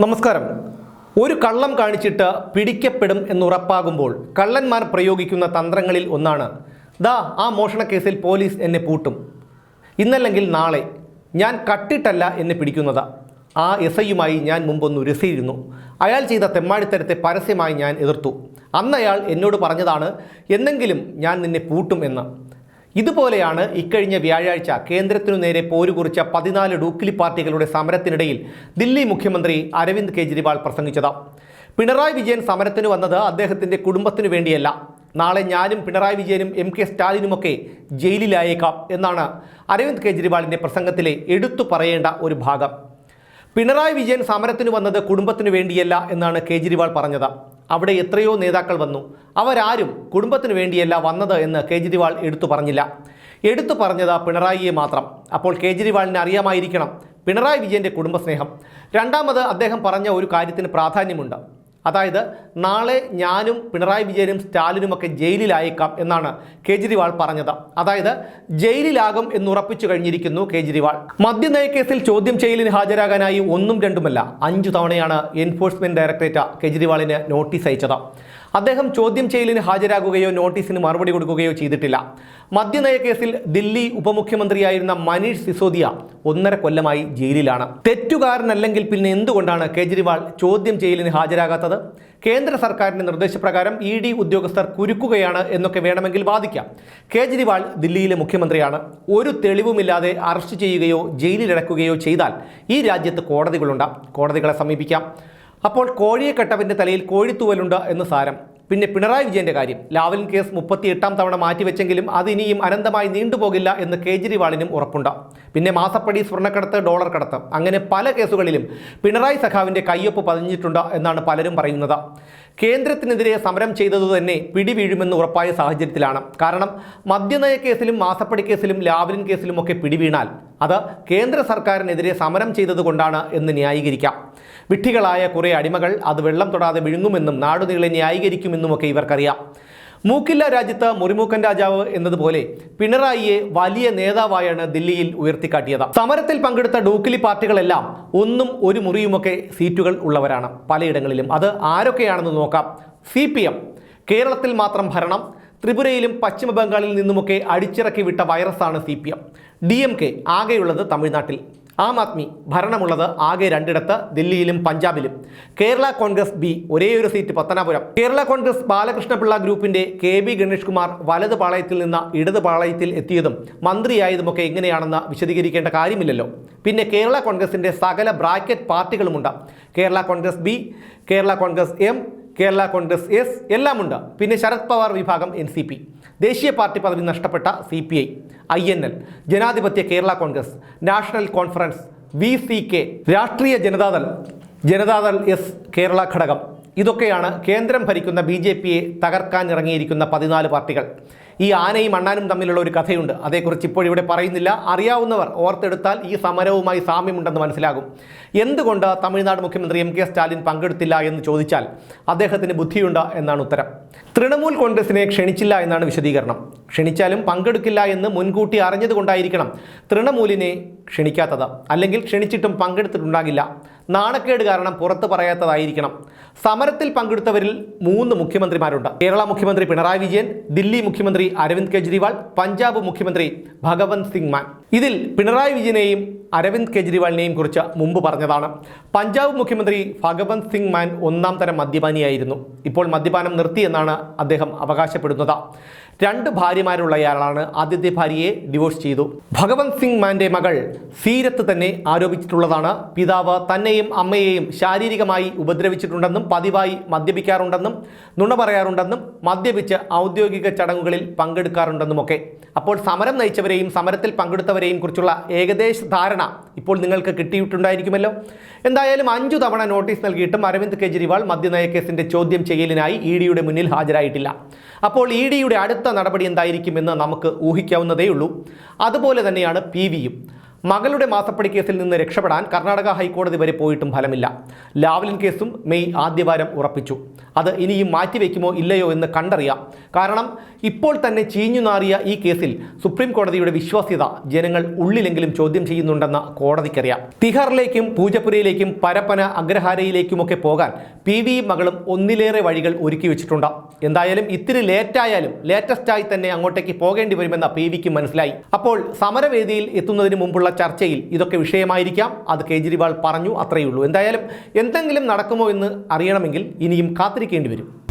നമസ്കാരം. ഒരു കള്ളം കാണിച്ചിട്ട് പിടിക്കപ്പെടും എന്നുറപ്പാകുമ്പോൾ കള്ളന്മാർ പ്രയോഗിക്കുന്ന തന്ത്രങ്ങളിൽ ഒന്നാണ്. ദാ ആ മോഷണ കേസിൽ പോലീസ് എന്നെ പൂട്ടും. ഇന്നല്ലെങ്കിൽ നാളെ ഞാൻ കട്ടിട്ടല്ല എന്നെ പിടിക്കുന്നത്. ആ എസ് ഐയുമായി ഞാൻ മുമ്പൊന്ന് ഉരസിയിരുന്നു. അയാൾ ചെയ്ത തെമ്മാടിത്തരത്തെ പരസ്യമായി ഞാൻ എതിർത്തു. അന്നയാൾ എന്നോട് പറഞ്ഞതാണ് എന്നെങ്കിലും ഞാൻ നിന്നെ പൂട്ടും എന്ന്. ഇതുപോലെയാണ് ഇക്കഴിഞ്ഞ വ്യാഴാഴ്ച കേന്ദ്രത്തിനു നേരെ പോരുകുറിച്ച പതിനാല് ഡൂക്കിലി പാർട്ടികളുടെ സമരത്തിനിടയിൽ ദില്ലി മുഖ്യമന്ത്രി അരവിന്ദ് കെജ്രിവാൾ പ്രസംഗിച്ചത്. പിണറായി വിജയൻ സമരത്തിന് വന്നത് അദ്ദേഹത്തിന്റെ കുടുംബത്തിനു വേണ്ടിയല്ല. നാളെ ഞാനും പിണറായി വിജയനും എം കെ സ്റ്റാലിനുമൊക്കെ ജയിലിലായേക്കാം എന്നാണ് അരവിന്ദ് കെജ്രിവാളിന്റെ പ്രസംഗത്തിലെ എടുത്തു പറയേണ്ട ഒരു ഭാഗം. പിണറായി വിജയൻ സമരത്തിന് വന്നത് കുടുംബത്തിനു വേണ്ടിയല്ല എന്നാണ് കെജ്രിവാൾ പറഞ്ഞത്. അവിടെ എത്രയോ നേതാക്കൾ വന്നു. അവരാരും കുടുംബത്തിന് വേണ്ടിയല്ല വന്നത് എന്ന് കേജ്രിവാൾ എടുത്തു പറഞ്ഞില്ല. എടുത്തു പറഞ്ഞത് പിണറായിയെ മാത്രം. അപ്പോൾ കേജ്രിവാളിന് അറിയാമായിരിക്കണം പിണറായി വിജയന്റെ കുടുംബസ്നേഹം. രണ്ടാമത് അദ്ദേഹം പറഞ്ഞ ഒരു കാര്യത്തിന് പ്രാധാന്യമുണ്ട്. അതായത് നാളെ ഞാനും പിണറായി വിജയനും സ്റ്റാലിനുമൊക്കെ ജയിലിലായേക്കാം എന്നാണ് കേജ്രിവാൾ പറഞ്ഞത്. അതായത് ജയിലിലാകും എന്ന് ഉറപ്പിച്ചു കഴിഞ്ഞിരിക്കുന്നു കേജ്രിവാൾ. മദ്യനയക്കേസിൽ ചോദ്യം ചെയ്യലിന് ഹാജരാകാനായി ഒന്നും രണ്ടുമല്ല അഞ്ചു തവണയാണ് എൻഫോഴ്സ്മെന്റ് ഡയറക്ടറേറ്റ് കേജ്രിവാളിന് നോട്ടീസ് അയച്ചത്. അദ്ദേഹം ചോദ്യം ചെയ്യലിന് ഹാജരാകുകയോ നോട്ടീസിന് മറുപടി കൊടുക്കുകയോ ചെയ്തിട്ടില്ല. മദ്യനയ കേസിൽ ദില്ലി ഉപമുഖ്യമന്ത്രിയായിരുന്ന മനീഷ് സിസോദിയ ഒന്നര കൊല്ലമായി ജയിലിലാണ്. തെറ്റുകാരനല്ലെങ്കിൽ പിന്നെ എന്തുകൊണ്ടാണ് കേജ്രിവാൾ ചോദ്യം ചെയ്യലിന് ഹാജരാകാത്തത്? കേന്ദ്ര സർക്കാരിന്റെ നിർദ്ദേശപ്രകാരം ഇ ഡി ഉദ്യോഗസ്ഥർ കുരുക്കുകയാണ് എന്നൊക്കെ വേണമെങ്കിൽ വാദിക്കാം. കേജ്രിവാൾ ദില്ലിയിലെ മുഖ്യമന്ത്രിയാണ്. ഒരു തെളിവുമില്ലാതെ അറസ്റ്റ് ചെയ്യുകയോ ജയിലിലടക്കുകയോ ചെയ്താൽ ഈ രാജ്യത്ത് കോടതികളുണ്ട്. കോടതികളെ സമീപിക്കാം. അപ്പോൾ കോഴിയെ കെട്ടവന്റെ തലയിൽ കോഴിത്തൂവലുണ്ട് എന്ന് സാരം. പിന്നെ പിണറായി വിജയന്റെ കാര്യം. ലാവലിൻ കേസ് മുപ്പത്തി എട്ടാം തവണ മാറ്റിവെച്ചെങ്കിലും അത് ഇനിയും അനന്തമായി നീണ്ടുപോകില്ല എന്ന് കേജ്രിവാളിനും ഉറപ്പുണ്ട്. പിന്നെ മാസപ്പടി സ്വർണക്കടത്ത് ഡോളർ കടത്ത്. അങ്ങനെ പല കേസുകളിലും പിണറായി സഖാവിന്റെ കയ്യൊപ്പ് പതിഞ്ഞിട്ടുണ്ട് എന്നാണ് പലരും പറയുന്നത്. കേന്ദ്രത്തിനെതിരെ സമരം ചെയ്തതു തന്നെ പിടിവീഴുമെന്ന് ഉറപ്പായ സാഹചര്യത്തിലാണ്. കാരണം മദ്യനയ കേസിലും മാസപ്പടി കേസിലും ലാവലിൻ കേസിലും ഒക്കെ പിടിവീണാൽ അത് കേന്ദ്ര സർക്കാരിനെതിരെ സമരം ചെയ്തതുകൊണ്ടാണ് എന്ന് ന്യായീകരിക്കാം. വിട്ടികളായ കുറേ അടിമകൾ അത് വെള്ളം തൊടാതെ വിഴുങ്ങുമെന്നും നാടുനീളെ ന്യായീകരിക്കുമെന്നുമൊക്കെ ഇവർക്കറിയാം. മൂക്കില്ല രാജ്യത്ത് മുറിമൂക്കൻ രാജാവ് എന്നതുപോലെ പിണറായിയെ വലിയ നേതാവായാണ് ദില്ലിയിൽ ഉയർത്തിക്കാട്ടിയത്. സമരത്തിൽ പങ്കെടുത്ത ഡൂക്കിലി പാർട്ടികളെല്ലാം ഒന്നും ഒരു മുറിയുമൊക്കെ സീറ്റുകൾ ഉള്ളവരാണ് പലയിടങ്ങളിലും. അത് ആരൊക്കെയാണെന്ന് നോക്കാം. സി കേരളത്തിൽ മാത്രം ഭരണം ത്രിപുരയിലും പശ്ചിമ ബംഗാളിൽ നിന്നുമൊക്കെ അടിച്ചിറക്കി വിട്ട വൈറസാണ് C P M. D M K ആകെയുള്ളത് തമിഴ്നാട്ടിൽ. ആം ആദ്മി ഭരണമുള്ളത് ആകെ രണ്ടിടത്ത് ദില്ലിയിലും പഞ്ചാബിലും. കേരള കോൺഗ്രസ് ബി ഒരേ ഒരു സീറ്റ് പത്തനാപുരം. കേരള കോൺഗ്രസ് ബാലകൃഷ്ണപിള്ള ഗ്രൂപ്പിന്റെ കെ ബി ഗണേഷ് കുമാർ വലത് പാളയത്തിൽ നിന്ന് ഇടത് പാളയത്തിൽ എത്തിയതും മന്ത്രിയായതുമൊക്കെ എങ്ങനെയാണെന്ന് വിശദീകരിക്കേണ്ട കാര്യമില്ലല്ലോ. പിന്നെ കേരള കോൺഗ്രസിന്റെ സകല bracket പാർട്ടികളുമുണ്ട്. Kerala Congress B Kerala Congress M Kerala Congress S എല്ലാമുണ്ട്. പിന്നെ ശരത് പവാർ വിഭാഗം എൻ സി പി. ദേശീയ പാർട്ടി പദവി നഷ്ടപ്പെട്ട C P I I N L ജനാധിപത്യ Kerala Congress national conference V C K Rashtriya Janata Dal Janata Dal S Kerala ഘടകം. ഇതൊക്കെയാണ് കേന്ദ്രം ഭരിക്കുന്ന ബി ജെ പിയെ തകർക്കാൻ ഇറങ്ങിയിരിക്കുന്ന പതിനാല് പാർട്ടികൾ. ഈ ആനയും അണ്ണാനും തമ്മിലുള്ള ഒരു കഥയുണ്ട്. അതേക്കുറിച്ച് ഇപ്പോഴിവിടെ പറയുന്നില്ല. അറിയാവുന്നവർ ഓർത്തെടുത്താൽ ഈ സമരവുമായി സാമ്യമുണ്ടെന്ന് മനസ്സിലാകും. എന്തുകൊണ്ട് തമിഴ്നാട് മുഖ്യമന്ത്രി എം കെ സ്റ്റാലിൻ പങ്കെടുത്തില്ല എന്ന് ചോദിച്ചാൽ അദ്ദേഹത്തിന് ബുദ്ധിയുണ്ട് എന്നാണ് ഉത്തരം. തൃണമൂൽ കോൺഗ്രസിനെ ക്ഷണിച്ചില്ല എന്നാണ് വിശദീകരണം. ക്ഷണിച്ചാലും പങ്കെടുക്കില്ല എന്ന് മുൻകൂട്ടി അറിഞ്ഞതുകൊണ്ടായിരിക്കണം തൃണമൂലിനെ ക്ഷണിക്കാത്തത്. അല്ലെങ്കിൽ ക്ഷണിച്ചിട്ടും പങ്കെടുത്തിട്ടുണ്ടാകില്ല. നാണക്കേട് കാരണം പുറത്തു പറയാത്തതായിരിക്കണം. സമരത്തിൽ പങ്കെടുത്തവരിൽ മൂന്ന് മുഖ്യമന്ത്രിമാരുണ്ട്. കേരള മുഖ്യമന്ത്രി പിണറായി വിജയൻ ദില്ലി മുഖ്യമന്ത്രി അരവിന്ദ് കെജ്രിവാൾ പഞ്ചാബ് മുഖ്യമന്ത്രി ഭഗവന്ത് സിംഗ് മാൻ. ഇതിൽ പിണറായി വിജയനെയും അരവിന്ദ് കെജ്രിവാളിനെയും കുറിച്ച് മുമ്പ് പറഞ്ഞതാണ്. പഞ്ചാബ് മുഖ്യമന്ത്രി ഭഗവന്ത് സിംഗ് മാൻ ഒന്നാം തരം മദ്യപാനിയായിരുന്നു. ഇപ്പോൾ മദ്യപാനം നിർത്തിയെന്നാണ് അദ്ദേഹം അവകാശപ്പെടുന്നത്. രണ്ട് ഭാര്യമാരുള്ളയാളാണ് ആദ്യത്തെ ഭാര്യയെ ഡിവോഴ്സ് ചെയ്തു. ഭഗവന്ത് സിംഗ് മാന്റെ മകൾ സീരത്ത് തന്നെ ആരോപിച്ചിട്ടുള്ളതാണ്. പിതാവ് തന്നെയും അമ്മയെയും ശാരീരികമായി ഉപദ്രവിച്ചിട്ടുണ്ടെന്നും പതിവായി മദ്യപിക്കാറുണ്ടെന്നും നുണ പറയാറുണ്ടെന്നും മദ്യപിച്ച് ഔദ്യോഗിക ചടങ്ങുകളിൽ പങ്കെടുക്കാറുണ്ടെന്നുമൊക്കെ. അപ്പോൾ സമരം നയിച്ചവരെയും സമരത്തിൽ പങ്കെടുത്തവരെയും കുറിച്ചുള്ള ഏകദേശ ധാരണ ഇപ്പോൾ നിങ്ങൾക്ക് കിട്ടിയിട്ടുണ്ടായിരിക്കുമല്ലോ. എന്തായാലും അഞ്ചു തവണ നോട്ടീസ് നൽകിയിട്ടും അരവിന്ദ് കെജ്രിവാൾ മദ്യനയ കേസിന്റെ ചോദ്യം ചെയ്യലിനായി ഇ ഡിയുടെ മുന്നിൽ ഹാജരായിട്ടില്ല. അപ്പോൾ ഇ ഡിയുടെ അടുത്ത നടപടി എന്തായിരിക്കുമെന്ന് നമുക്ക് ഊഹിക്കാവുന്നതേയുള്ളൂ. അതുപോലെ തന്നെയാണ് പി വിയും മകളുടെ മാസപ്പടി കേസിൽ നിന്ന് രക്ഷപ്പെടാൻ കർണാടക ഹൈക്കോടതി വരെ പോയിട്ടും ഫലമില്ല. ലാവ്ലിൻ കേസും മെയ് ആദ്യവാരം ഉറപ്പിച്ചു. അത് ഇനിയും മാറ്റിവെക്കുമോ ഇല്ലയോ എന്ന് കണ്ടറിയാം. കാരണം ഇപ്പോൾ തന്നെ ചീഞ്ഞു നാറിയ ഈ കേസിൽ സുപ്രീം കോടതിയുടെ വിശ്വാസ്യത ജനങ്ങൾ ഉള്ളിലെങ്കിലും ചോദ്യം ചെയ്യുന്നുണ്ടെന്ന കോടതിക്കറിയാം. തിഹാറിലേക്കും പൂജപ്പുരയിലേക്കും പരപ്പന അഗ്രഹാരയിലേക്കുമൊക്കെ പോകാൻ പി വി മകളും ഒന്നിലേറെ വഴികൾ ഒരുക്കി വെച്ചിട്ടുണ്ട്. എന്തായാലും ഇത്തിരി ലേറ്റായാലും ലേറ്റസ്റ്റായി തന്നെ അങ്ങോട്ടേക്ക് പോകേണ്ടി വരുമെന്ന പി വിക്ക് മനസ്സിലായി. അപ്പോൾ സമരവേദിയിൽ എത്തുന്നതിന് മുമ്പുള്ള ചർച്ചയിൽ ഇതൊക്കെ വിഷയമായിരിക്കാം. അത് കേജ്രിവാൾ പറഞ്ഞു അത്രയേ ഉള്ളൂ. എന്തായാലും എന്തെങ്കിലും നടക്കുമോ എന്ന് അറിയണമെങ്കിൽ ഇനിയും കാത്തിരിക്കേണ്ടി വരും.